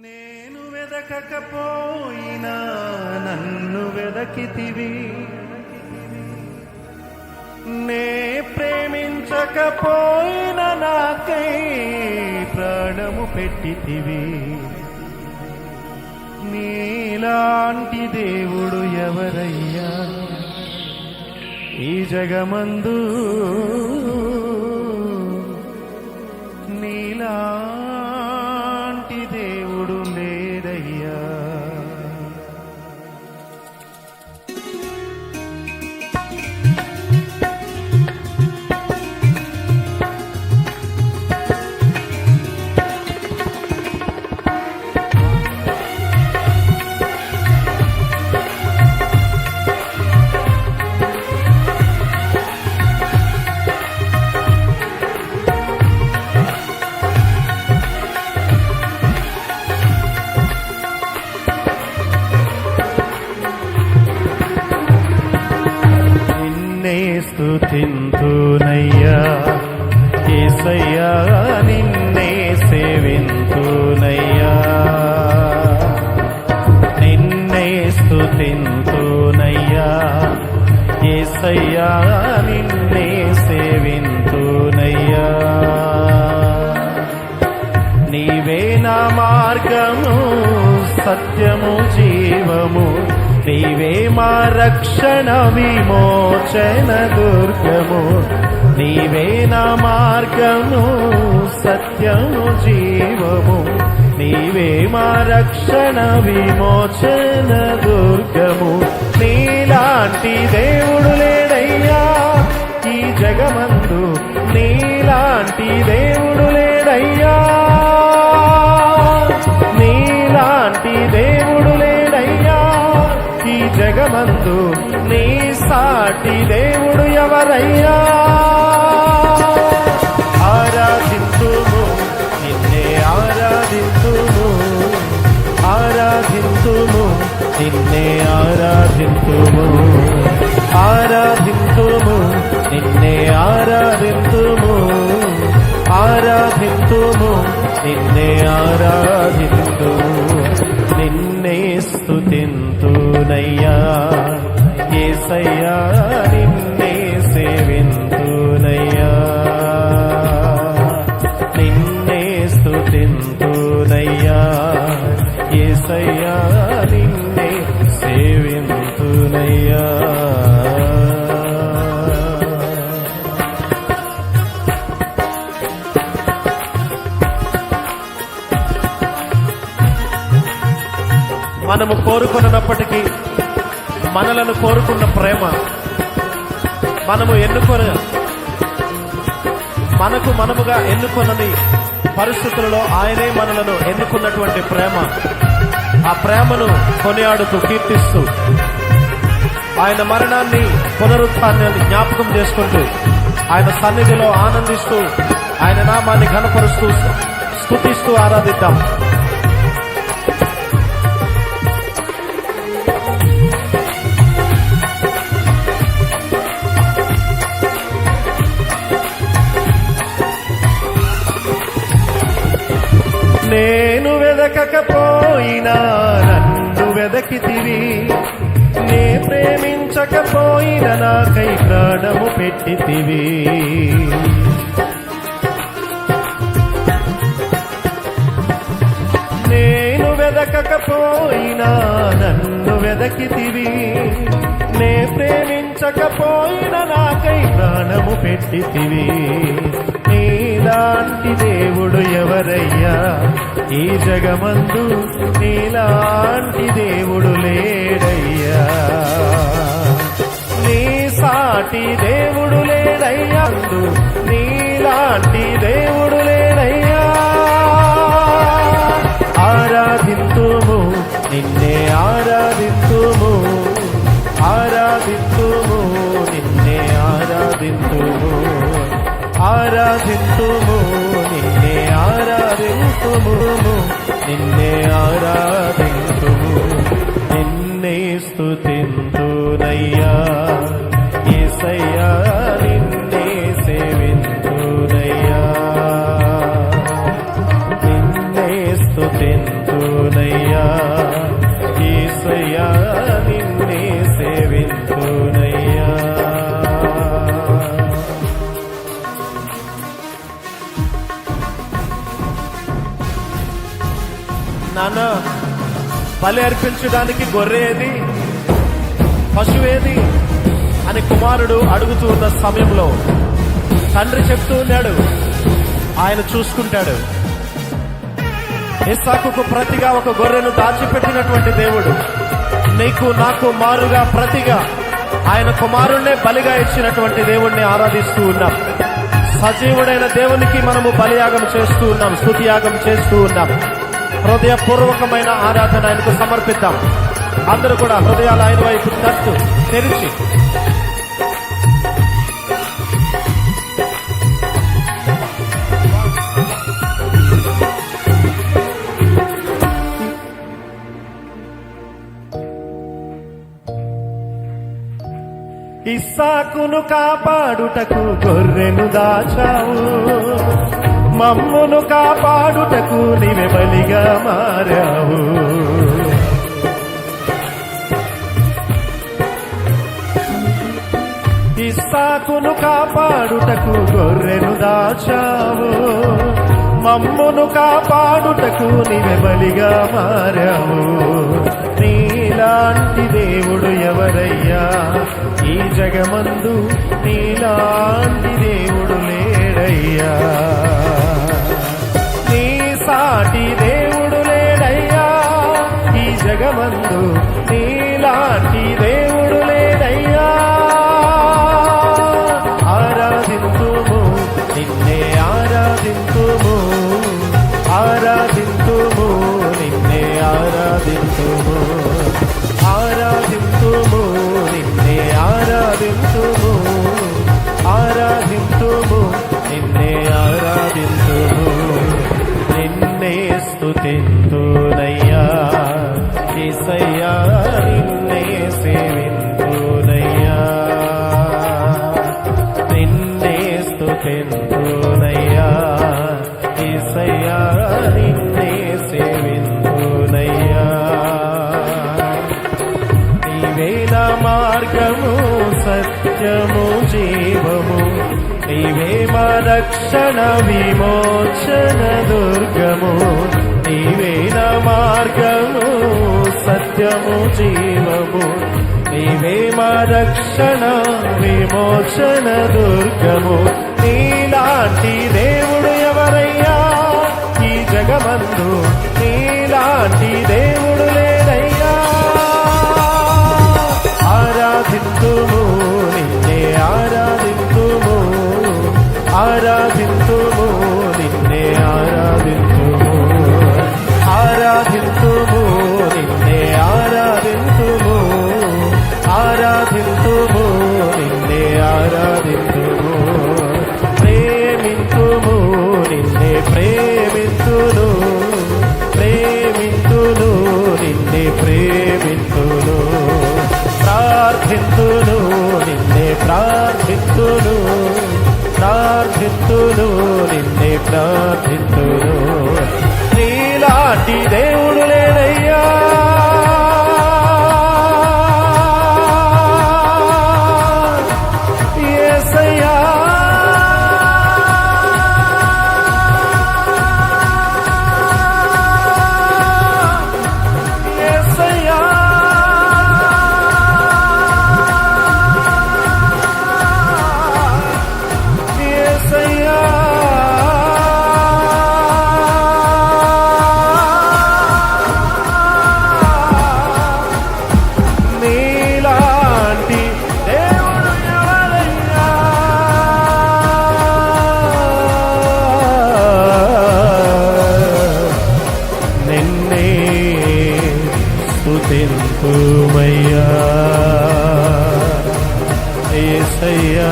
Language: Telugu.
నేను వెదకకపోయినా నన్ను వెదకితివి. నే ప్రేమించకపోయినా నాకై ప్రాణము పెట్టితివి. నీలాంటి దేవుడు ఎవరయ్యా? ఈ జగమందు నీలా జీవము నీవే మా రక్షణ విమోచన దుర్గము. నీవే నా మార్గము సత్యము జీవము. నీవే మా రక్షణ విమోచన దుర్గము. నీలాంటి దేవుడు లేడయ్యా ఈ జగమందు నీలాంటి దేవుడు దేవుడు ఆరాధింతుము నిన్నే ఆరాధింతుము. ఆరాధింతుము నిన్నే ఆరాధింతుము. ఆరాధింతుము నిన్నే ఆరాధింతుము. ఆరాధింతుము నిన్నే ఆరాధింతుము. కోరుకున్నప్పటికీ మనలను కోరుకున్న ప్రేమ మనము ఎన్నుకొని మనకు మనముగా ఎన్నుకొనని పరిస్థితులలో ఆయనే మనలను ఎన్నుకున్నటువంటి ప్రేమ. ఆ ప్రేమను కొనియాడుతూ కీర్తిస్తూ ఆయన మరణాన్ని పునరుత్నాన్ని జ్ఞాపకం చేసుకుంటూ ఆయన సన్నిధిలో ఆనందిస్తూ ఆయన నామాన్ని ఘనపరుస్తూ స్థుతిస్తూ ఆరాధిద్దాం. నేను వెదకపోయినా నన్ను వెదకితివి. నే ప్రేమించకపోయినా నాకై ప్రాణము పెట్టితివి. నేను వెదకపోయినా నన్ను వెదకితివి. నే ప్రేమించకపోయినా నాకై ప్రాణము పెట్టితివి. నీలాంటి దేవుడు ఎవరయ్యా? ఈ జగమందు నీలాంటి దేవుడు లేడయ్యా. నీ సాటి దేవుడు లేడయ్యా. నీలాంటి దేవుడు ఆరాధింతుము నిన్నే ఆరాధింతుము నిన్నే ఆరాధింతుము బలి అర్పించడానికి గొర్రె ఏది పశువేది? అని కుమారుడు అడుగుతూ ఉన్న సమయంలో తండ్రి చెప్తూ ఉన్నాడు ఆయన చూసుకుంటాడు. ఇస్సాకుకు ప్రతిగా ఒక గొర్రెను దాచిపెట్టినటువంటి దేవుడు నీకు నాకు మారుగా ప్రతిగా ఆయన కుమారుణ్ణే బలిగా ఇచ్చినటువంటి దేవుణ్ణి ఆరాధిస్తూ ఉన్నాం. సజీవుడైన దేవునికి మనము బలియాగం చేస్తూ ఉన్నాం స్థుతియాగం చేస్తూ ఉన్నాం. హృదయపూర్వకమైన ఆరాధన ఆయనకు సమర్పిద్దాం. అందరూ కూడా హృదయాలు ఆయన వైపు తట్టు తెరిచి. ఇస్సాకును కాపాడుటకు గొర్రెను దాచావు. మమ్మును కాపాడుటకు నీవే బలిగా మారావు. ఇస్సాకును కాపాడుటకు గొర్రెను దాచావు. మమ్మును కాపాడుటకు నీవే బలిగా మారావు. నీలాంటి దేవుడు ఎవరయ్యా? ఈ జగమందు నీలాంటి దేవుడు లేడయ్యా. రక్షణ విమోచన దుర్గము నీవేన మార్గము సత్యము జీవము. నీవే మా రక్షణ విమోచన దుర్గము রাধে ఏసయ్యా